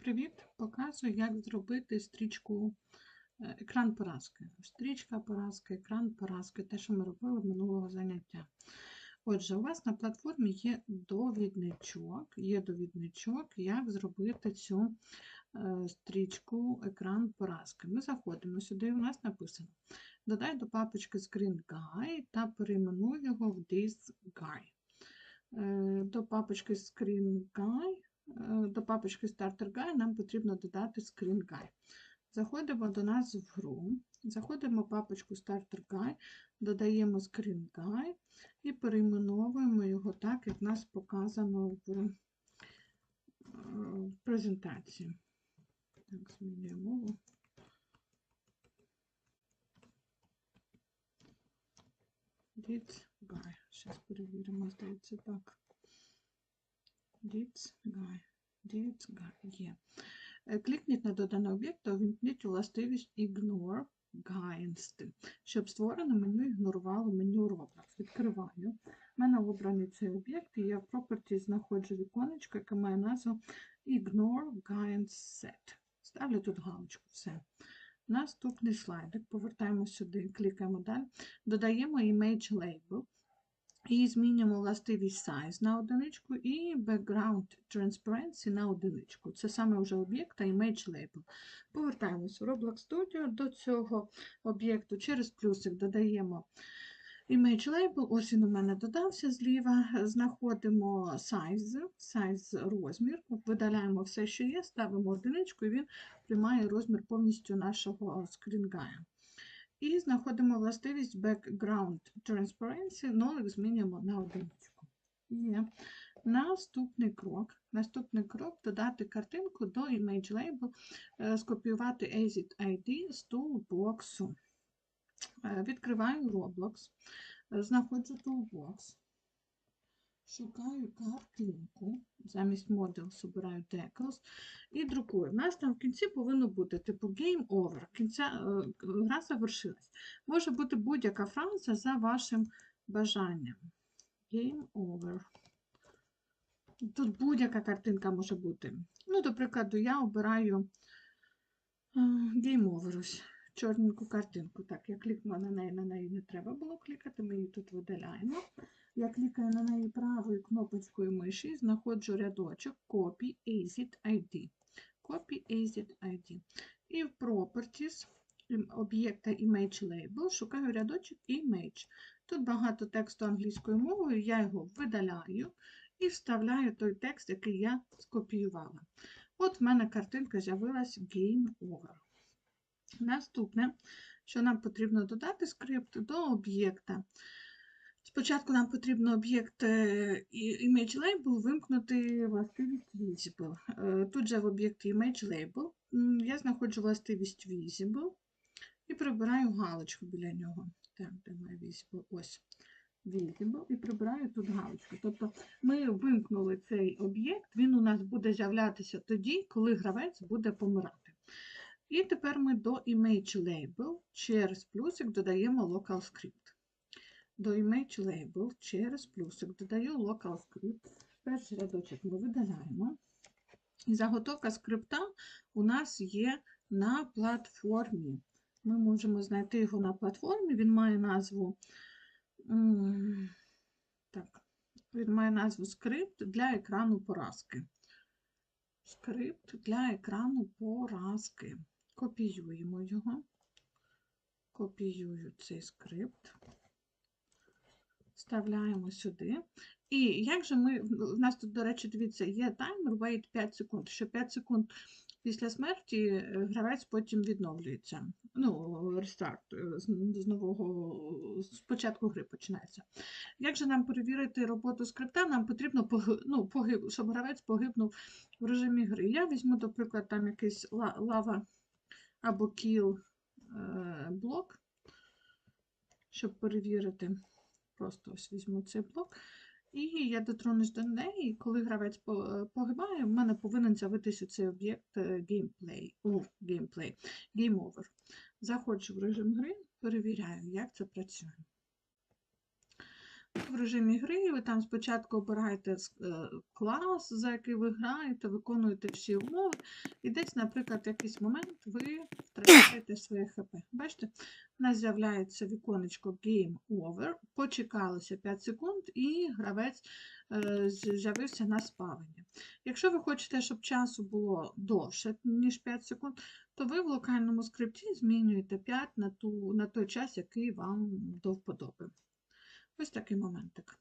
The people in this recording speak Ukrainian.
Привіт! Показую, як зробити стрічку е, екран поразки. Стрічка поразки, екран поразки, те, що ми робили минулого заняття. Отже, у вас на платформі є довідничок, є довідничок, як зробити цю е, стрічку екран поразки. Ми заходимо сюди, у нас написано: додай до папочки Screen Guy та перейменуй його в This Guy. Е, До папочки Screen Guy до папочки Starter Guide нам потрібно додати Screen Guide. Заходимо до нас в гру, заходимо в папочку Starter Guide, додаємо Screen Guide і перейменовуємо його так, як в нас показано в, е, презентації. Так, змінюємо мову. Guy. Зараз перевіримо, здається, так. Є. Е, Клікніть на доданий об'єкт та увімкніть властивість Ignore Guidance, щоб створене меню ігнорувало меню Roblox. Відкриваю. У мене обраний цей об'єкт, і я в Properties знаходжу віконечко, яке має назву Ignore Guidance Set. Ставлю тут галочку. Все. Наступний слайдик. Повертаємо сюди, клікаємо далі. Додаємо Image Label. І змінюємо властивість size на одиничку і background transparency на одиничку. Це саме вже об'єкт та image label. Повертаємось в Roblox Studio. До цього об'єкту через плюсик додаємо image label. Ось він у мене додався зліва. Знаходимо size, size розмір, видаляємо все, що є, ставимо одиничку, і він приймає розмір повністю нашого скрінгая. І знаходимо властивість Background Transparency, нолик змінюємо на одиничку. Наступний крок. Наступний крок додати картинку до Image Label, е, скопіювати Exit ID з Toolbox. Е, Відкриваю Roblox, е, знаходжу Toolbox, шукаю картинку, замість Models обираю Decals і друкую. У нас там в кінці повинно бути типу Game Over. Кінця, е, гра завершилась. Може бути будь-яка фраза за вашим бажанням. Game Over. Тут будь-яка картинка може бути. Ну, до прикладу, я обираю е, Game Over. Ось, чорненьку картинку. Так, я клікнула на неї, на неї не треба було клікати, ми її тут видаляємо. Я клікаю на неї правою кнопочкою миші, знаходжу рядочок Copy Exit ID. Copy Exit ID. І в Properties об'єкта Image Label шукаю рядочок Image. Тут багато тексту англійською мовою, я його видаляю і вставляю той текст, який я скопіювала. От в мене картинка з'явилась Game Over. Наступне, що нам потрібно додати скрипт до об'єкта. Спочатку нам потрібно об'єкт е, і- Image Label вимкнути властивість Visible. Е, Тут же в об'єкті Image Label м, я знаходжу властивість Visible і прибираю галочку біля нього. Так, де моя Visible? Ось. Visible і прибираю тут галочку. Тобто ми вимкнули цей об'єкт, він у нас буде з'являтися тоді, коли гравець буде помирати. І тепер ми до Image Label через плюсик додаємо Local Script. До Image Label через плюсик додаю Local Script. Перший рядочок ми видаляємо. І заготовка скрипта у нас є на платформі. Ми можемо знайти його на платформі. Він має назву. Так, він має назву скрипт для екрану поразки. Скрипт для екрану поразки. Копіюємо його. Копіюю цей скрипт. Вставляємо сюди. І як же ми, в нас тут, до речі, дивіться, є таймер, wait 5 секунд, що 5 секунд після смерті е, гравець потім відновлюється. Ну, рестарт е, з, нового, з початку гри починається. Як же нам перевірити роботу скрипта? Нам потрібно, ну, погиб, щоб гравець погибнув в режимі гри. Я візьму, до прикладу, там якийсь лава або kill е, блок, щоб перевірити. Просто ось візьму цей блок. І я дотронусь до неї, і коли гравець погибає, в мене повинен з'явитися цей об'єкт геймплей. о, геймплей, гейм овер. Заходжу в режим гри, перевіряю, як це працює. В режимі гри ви там спочатку обираєте е, клас, за який ви граєте, виконуєте всі умови, і десь, наприклад, в якийсь момент ви втрачаєте своє ХП. Бачите, у нас з'являється віконечко Game Over, почекалося 5 секунд, і гравець е, з'явився на спавені. Якщо ви хочете, щоб часу було довше, ніж 5 секунд, то ви в локальному скрипті змінюєте 5 на, ту, на той час, який вам до вподоби. To jest taki momentek.